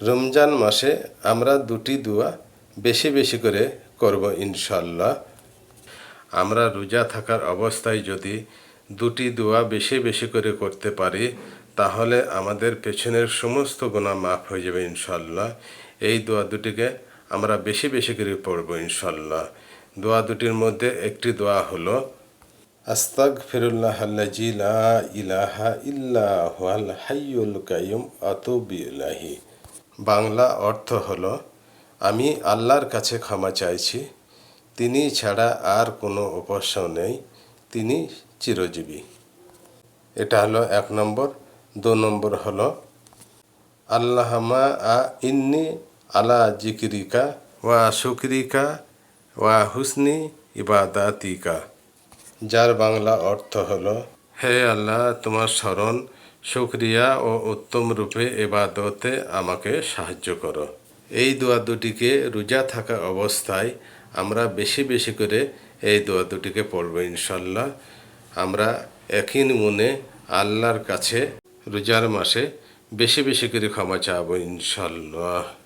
রমজান মাসে আমরা দুটি দোয়া বেশি বেশি করে করব ইনশাল্লাহ আমরা রোজা থাকার অবস্থায় যদি দুটি দোয়া বেশি বেশি করে করতে পারি, তাহলে আমাদের পেছনের সমস্ত গুণা মাফ হয়ে যাবে ইনশাল্লাহ এই দোয়া দুটিকে আমরা বেশি বেশি করে পড়ব ইনশাল্লাহ দোয়া দুটির মধ্যে একটি দোয়া হলো আস্তাক ফিরুল্লাহ ইলাহা ইল্লা হুয়াল হাইয়ুল কাইয়ুম আতুবিল্লাহি বাংলা অর্থ হলো, আমি আল্লাহর কাছে ক্ষমা চাইছি, তিনি ছাড়া আর কোনো উপাস্য নেই, তিনি চিরজীবী। এটা হলো এক নম্বর। দু নম্বর হলো আল্লাহমা আ ইন্নি আলা জিকিরিকা ওয়া শুকরিকা ওয়া হুসনি ইবাদাতিকা। যার বাংলা অর্থ হলো, হে আল্লাহ, তোমার স্মরণ শুক্রিয়া ও উত্তম রূপে এবাদতে আমাকে সাহায্য করো। এই দোয়া দুটিকে রোজা থাকা অবস্থায় আমরা বেশি বেশি করে এই দোয়া দুটিকে পড়ব ইনশাল্লাহ আমরা একই মনে আল্লাহর কাছে রোজার মাসে বেশি বেশি করে ক্ষমা চাবো ইনশাল্লাহ